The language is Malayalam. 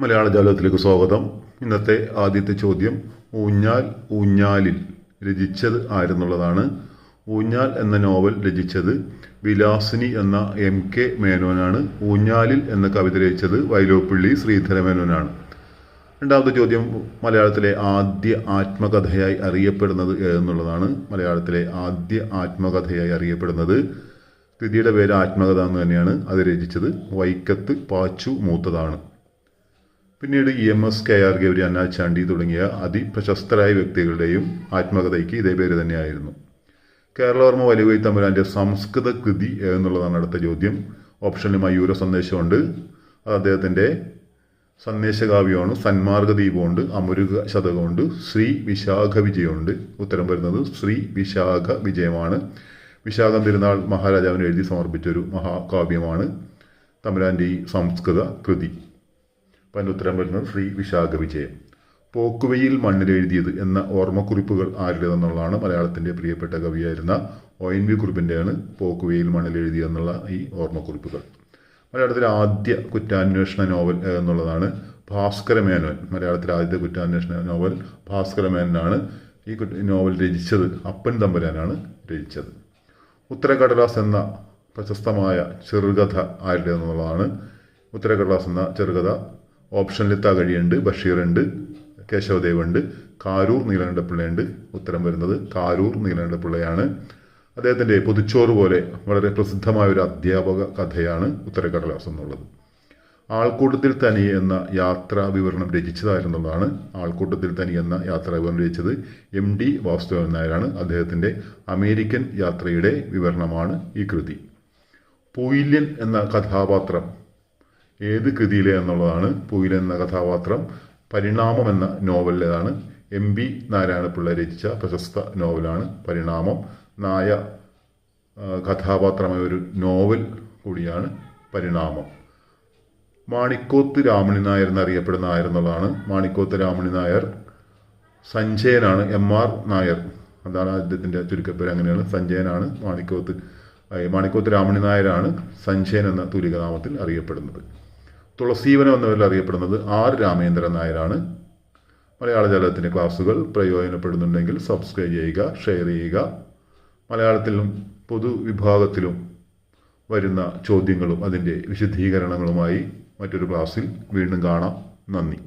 മലയാള ജാലകത്തിലേക്ക് സ്വാഗതം. ഇന്നത്തെ ആദ്യത്തെ ചോദ്യം ഊഞ്ഞാൽ ഊഞ്ഞാലിൽ രചിച്ചത് ആരെന്നുള്ളതാണ്. ഊഞ്ഞാൽ എന്ന നോവൽ രചിച്ചത് വിലാസിനി എന്ന എം കെ മേനോനാണ്. ഊഞ്ഞാലിൽ എന്ന കവിത രചിച്ചത് വൈലോപ്പിള്ളി ശ്രീധര മേനോനാണ്. രണ്ടാമത്തെ ചോദ്യം മലയാളത്തിലെ ആദ്യ ആത്മകഥയായി അറിയപ്പെടുന്നത് എന്നുള്ളതാണ് മലയാളത്തിലെ ആദ്യ ആത്മകഥയായി അറിയപ്പെടുന്നത് കൃതിയുടെ പേര് ആത്മകഥ എന്ന് തന്നെയാണ്. അത് രചിച്ചത് വൈക്കത്ത് പാച്ചു മൂത്തതാണ്. പിന്നീട് E M S K R Gauri Anna Chandy തുടങ്ങിയ അതിപ്രശസ്തരായ വ്യക്തികളുടെയും ആത്മകഥയ്ക്ക് ഇതേ പേര് തന്നെയായിരുന്നു. കേരളവർമ്മ വലിയ തമ്പുരാന്റെ സംസ്കൃത കൃതി എന്നുള്ളതാണ് അടുത്ത ചോദ്യം. ഓപ്ഷനിൽ മയൂര സന്ദേശമുണ്ട്. അത് അദ്ദേഹത്തിന്റെ സന്ദേശകാവ്യമാണ് സന്മാർഗ ദീപമുണ്ട് അമുരുക ശതകമുണ്ട് ശ്രീ വിശാഖ വിജയമുണ്ട്. ഉത്തരം വരുന്നത് ശ്രീ വിശാഖ വിജയമാണ്. വിശാഖം തിരുനാൾ മഹാരാജാവിന് എഴുതി സമർപ്പിച്ചൊരു മഹാകാവ്യമാണ് തമ്പുരാന്റെ ഈ സംസ്കൃത കൃതി. അപ്പം ഉത്തരം വരുന്നത് ശ്രീ വിശാഖ വിജയൻ. പോക്കുവയിൽ മണ്ണിലെഴുതിയത് എന്ന ഓർമ്മക്കുറിപ്പുകൾ ആരുടേതെന്നുള്ളതാണ് മലയാളത്തിന്റെ പ്രിയപ്പെട്ട കവിയായിരുന്ന ഒ എൻ വി കുറിപ്പിന്റെയാണ് പോക്കുവയിൽ മണ്ണിലെഴുതിയെന്നുള്ള ഈ ഓർമ്മക്കുറിപ്പുകൾ. മലയാളത്തിലെ ആദ്യ കുറ്റാന്വേഷണ നോവൽ എന്നുള്ളതാണ് ഭാസ്കര മേനോൻ. മലയാളത്തിലെ ആദ്യത്തെ കുറ്റാന്വേഷണ നോവൽ ഭാസ്കര മേനോനാണ് ഈ നോവൽ രചിച്ചത്. അപ്പൻ തമ്പുരാനാണ് രചിച്ചത്. ഉത്തരകടലാസ് എന്ന പ്രശസ്തമായ ചെറുകഥ ആരുടേതെന്നുള്ളതാണ് ഉത്തരകടലാസ് എന്ന ചെറുകഥ ഓപ്ഷനിൽ തകഴിയുണ്ട് ബഷീറുണ്ട് കേശവദേവുണ്ട് കാരൂർ നീലകണ്ഠപിള്ളയുണ്ട് ഉത്തരം വരുന്നത് കാരൂർ നീലകണ്ഠപിള്ളയാണ് അദ്ദേഹത്തിന്റെ പൊതിച്ചോറ് പോലെ വളരെ പ്രസിദ്ധമായ ഒരു അധ്യാപക കഥയാണ് ഉത്തരകടലാസ് എന്നുള്ളത്. ആൾക്കൂട്ടത്തിൽ തനി എന്ന യാത്രാ വിവരണം രചിച്ചതായിരുന്നുള്ളതാണ് ആൾക്കൂട്ടത്തിൽ തനി എന്ന യാത്രാ വിവരണം രചിച്ചത് എം ഡി വാസുദേവൻ നായരാണ്. അദ്ദേഹത്തിന്റെ അമേരിക്കൻ യാത്രയുടെ വിവരണമാണ് ഈ കൃതി. പൂയില്യൻ എന്ന കഥാപാത്രം ഏത് കൃതിയിലെ എന്നുള്ളതാണ് പൂയിലൻ എന്ന കഥാപാത്രം പരിണാമം എന്ന നോവലിലേതാണ്. എം ബി നാരായണപിള്ള രചിച്ച പ്രശസ്ത നോവലാണ് പരിണാമം. നായ കഥാപാത്രമായ ഒരു നോവൽ കൂടിയാണ് പരിണാമം. മാണിക്കോത്ത് രാമണി നായർ എന്നറിയപ്പെടുന്ന നായർ എന്നുള്ളതാണ്. മാണിക്കോത്ത് രാമണി നായർ സഞ്ജയനാണ് എം ആർ നായർ. അതാണ് അദ്ദേഹത്തിന്റെ ചുരുക്കപ്പേര്. അങ്ങനെയാണ് സഞ്ജയനാണ് മാണിക്കോത്ത് മാണിക്കോത്ത് രാമണി നായരാണ് സഞ്ജയൻ എന്ന തൂലികനാമത്തിൽ അറിയപ്പെടുന്നത്. തുളസീവനം എന്ന പേരിൽ അറിയപ്പെടുന്നത് ആർ രാമേന്ദ്രൻ നായരാണ്. മലയാള ജാലകത്തിന്റെ ക്ലാസ്സുകൾ പ്രയോജനപ്പെടുന്നുണ്ടെങ്കിൽ സബ്സ്ക്രൈബ് ചെയ്യുക ഷെയർ ചെയ്യുക. മലയാളത്തിലും പൊതുവിഭാഗത്തിലും വരുന്ന ചോദ്യങ്ങളും അതിന്റെ വിശദീകരണങ്ങളുമായി മറ്റൊരു ക്ലാസ്സിൽ വീണ്ടും കാണാം. നന്ദി.